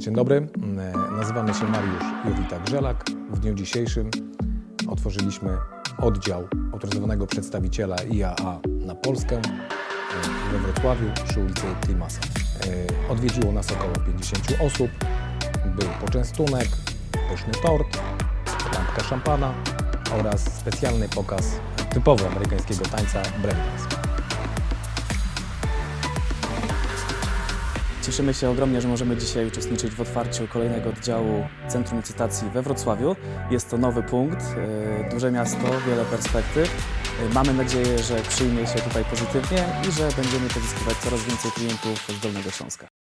Dzień dobry, E, nazywamy się Mariusz Jowita-Grzelak. W dniu dzisiejszym otworzyliśmy oddział autoryzowanego przedstawiciela IAA na Polskę e, we Wrocławiu przy ulicy Klimasa. E, Odwiedziło nas około 50 osób, był poczęstunek, pyszny tort, lampka szampana oraz specjalny pokaz typowo amerykańskiego tańca breakdance. Cieszymy się ogromnie, że możemy dzisiaj uczestniczyć w otwarciu kolejnego oddziału Centrum Licytacji we Wrocławiu. Jest to nowy punkt, e, duże miasto, wiele perspektyw. E, Mamy nadzieję, że przyjmie się tutaj pozytywnie i że będziemy pozyskiwać coraz więcej klientów z Dolnego Śląska.